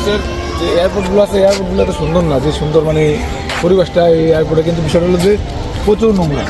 বাংলাদেশের যে এয়ারপোর্টগুলো আছে এয়ারপোর্টগুলো এত সুন্দর না, যে সুন্দর মানে পরিবেশটা এই এয়ারপোর্টে কিন্তু বিষয়টা হলো যে প্রচুর নোংরা।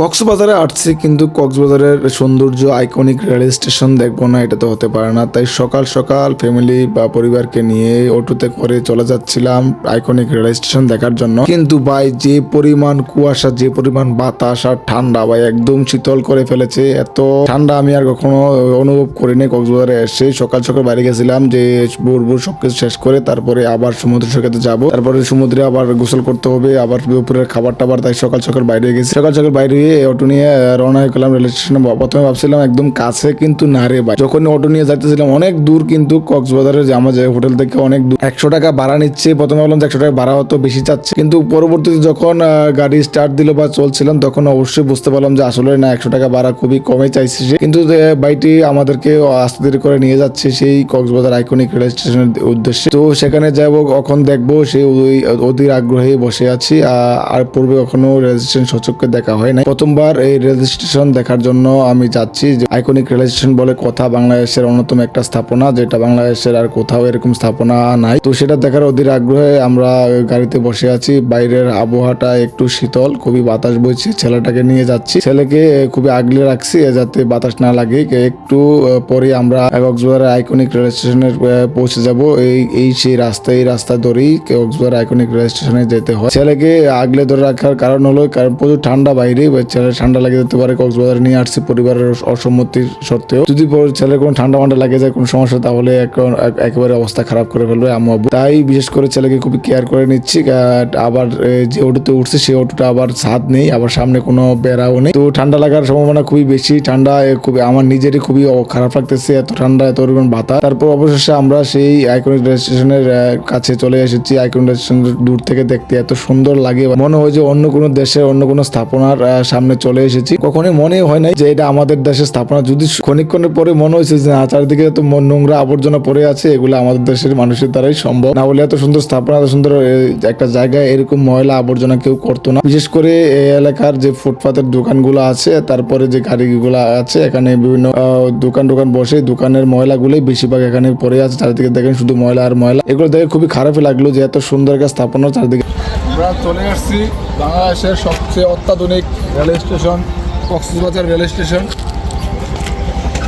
কক্সবাজারে আসছি, কিন্তু কক্সবাজারের সৌন্দর্য আইকনিক রেল স্টেশন দেখব না, এটা তো হতে পারে না। তাই সকাল সকাল ফ্যামিলি বা পরিবারকে নিয়ে অটোতে করে চলে যাচ্ছিলাম আইকনিক রেল স্টেশন দেখার জন্য। কিন্তু ভাই, যে পরিমাণ কুয়াশা, যে পরিমাণ বাতাস আর ঠান্ডা, ভাই, একদম শীতল করে ফেলেছে। এত ঠান্ডা আমি আর কখনো অনুভব করিনি কক্সবাজারে এসে। সকাল সকাল বাইরে গেছিলাম, যে ভোর ভোর সবকিছু শেষ করে তারপরে আবার সমুদ্র সৈকতে যাব। তারপরে সমুদ্রে আবার গোসল করতে হবে, আবার দুপুরের খাবার টাবার তাই সকাল সকাল বাইরে গেছি। সকাল সকাল বাইরে অটো নিয়ে রওনা হয়ে গেলাম রেল স্টেশনে প্রথমে ভাবছিলাম একদম কাছে কিন্তু না রে ভাই। যখন অটো নিয়ে যাইতেছিলাম, অনেক দূর কিন্তু কক্সবাজারের যে আমার হোটেল থেকে অনেক দূর। একশো টাকা ভাড়া নিচ্ছে, প্রথমে ভাবলাম যে একশো টাকা ভাড়া হতো বেশি চাচ্ছে। কিন্তু পরবর্তীতে যখন গাড়ি স্টার্ট দিল বা চলছিলাম, তখন অবশ্যই বুঝতে পারলাম যে আসলে না, একশো টাকা ভাড়া খুবই কমে চাইছে সে। কিন্তু বাইটি আমাদেরকে আস্তে ধীরে করে নিয়ে যাচ্ছে সেই কক্সবাজার আইকনিক রেল স্টেশনের উদ্দেশ্যে। তো সেখানে যাব, কখন দেখব সেই অধীর আগ্রহে বসে আছি। আর পূর্বে কখনো রেল স্টেশন সচককে দেখা হয় নাই। প্রথমবার এই রেল স্টেশন দেখার জন্য আমি যাচ্ছি যে আইকনিক রেল স্টেশন বলে কথা বাংলাদেশের অন্যতম একটা স্থাপনা যেটা বাংলাদেশের আর কোথাও এরকম স্থাপনা নাই। তো সেটা দেখার অধীর আগ্রহে আমরা গাড়িতে বসে আছি। বাইরের আবহাওয়াটা একটু শীতল খুবই বাতাস বইছে। ছেলেটাকে নিয়ে যাচ্ছি। ছেলেকে খুবই আগলে রাখছি যাতে বাতাস না লাগে। একটু পরে আমরা কক্সবাজারের আইকনিক রেল স্টেশনের আহ, পৌঁছে যাব। এই এই সেই রাস্তা এই রাস্তা ধরেই কক্সবাজার আইকনিক রেল স্টেশনে যেতে হয়। ছেলেকে আগলে ধরে রাখার কারণ হলো কারণ প্রচুর ঠান্ডা বাইরে। বা ছেলে ঠান্ডা লাগে যেতে পারে, কক্সবাজার নিয়ে আসছি পরিবারের অসম্মতির সত্ত্বেও। যদি ছেলের কোনো ঠান্ডা মান্ডা লাগে যায়, কোনো সমস্যা, তাহলে এক- একেবারে অবস্থা খারাপ করে ফেলবে আম্মু আব্বু। তাই বিশেষ করে ছেলেকে খুবই কেয়ার করে নিচ্ছি। আবার যে অটোতে উঠছে সেই অটোটা আবার ছাদ নেই, আবার সামনে কোনো বেড়াও নেই। তো ঠান্ডা লাগার সম্ভাবনা খুবই বেশি। ঠান্ডা খুবই, আমার নিজেরই খুবই খারাপ লাগতেছে, এত ঠান্ডা, এত পরিমাণ বাতাস। তারপর অবশেষে আমরা সেই আইকনিক স্টেশনের কাছে চলে এসেছি। আইকনিক স্টেশন দূর থেকে দেখতে এত সুন্দর লাগে। মনে হয় যে অন্য কোনো দেশের, অন্য কোনো স্থাপনার সামনে চলে এসেছি। কখনোই মনে হয় নাই যে এটা আমাদের দেশের স্থাপনা। যদি ক্ষণিকক্ষণের পরে মনে হয়েছে যে, না, চারিদিকে এত নোংরা আবর্জনা পড়ে আছে, এগুলো আমাদের দেশের মানুষের দ্বারাই সম্ভব। না হলে এত সুন্দর স্থাপনা, এত সুন্দর একটা জায়গায় এরকম ময়লা আবর্জনা কেউ করতো না। বিশেষ করে এই এলাকার যে ফুটপাতের দোকানগুলো আছে, তারপরে যে গাড়িগুলো আছে, এখানে বিভিন্ন দোকান দোকান বসে দোকানের ময়লাগুলোই বেশিরভাগ এখানে পড়ে আছে। চারিদিকে দেখেন শুধু ময়লা আর ময়লা। এগুলো দেখে খুবই খারাপ লাগল যে, এত সুন্দর একটা স্থাপনা চারিদিকে। আমরা চলে আসছি বাংলাদেশের সবচেয়ে অত্যাধুনিক rail station Cox's Bazar rail station.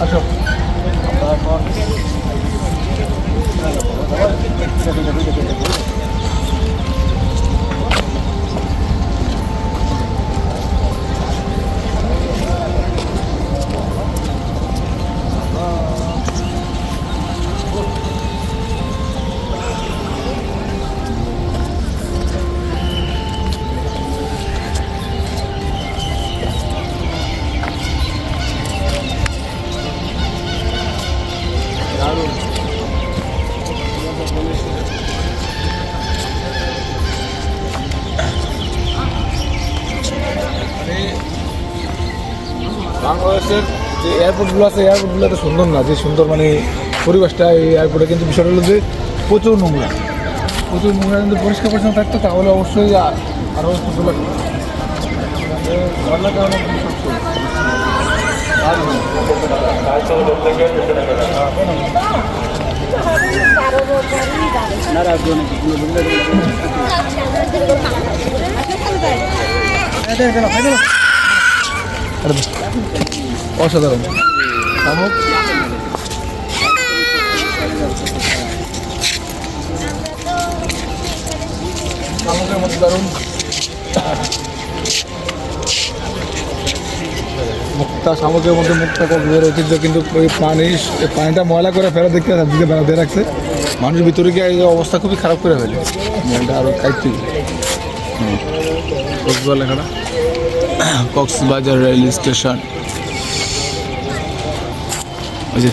আসো। আমরা এখন বাংলাদেশের যে এয়ারপোর্টগুলো আছে এয়ারপোর্টগুলো এত সুন্দর না যে সুন্দর মানে পরিবেশটা এই এয়ারপোর্টে কিন্তু বিষয়টা হলো যে প্রচুর নোংরা। প্রচুর নোংরা কিন্তু পরিষ্কার পরিচ্ছন্ন থাকতো তাহলে অবশ্যই আরও সুন্দর লাগতো। এ, ধরনের কারণে কিন্তু সবসময়। আর অসাধারণ। দারুণ। মুক্তা শামুকের মধ্যে মুক্তা কক্সবাজারের ঐতিহ্য কিন্তু ওই পানি এই পানিটা ময়লা করে ফেলে দেখতে চারদিকে বেড়া দিয়ে রাখছে। মানুষ ভিতরে গিয়ে এই অবস্থা খুবই খারাপ করে ফেলে। মনটা আরও কক্সবাজার লেখাটা কক্সবাজার রেল স্টেশন। ওই যে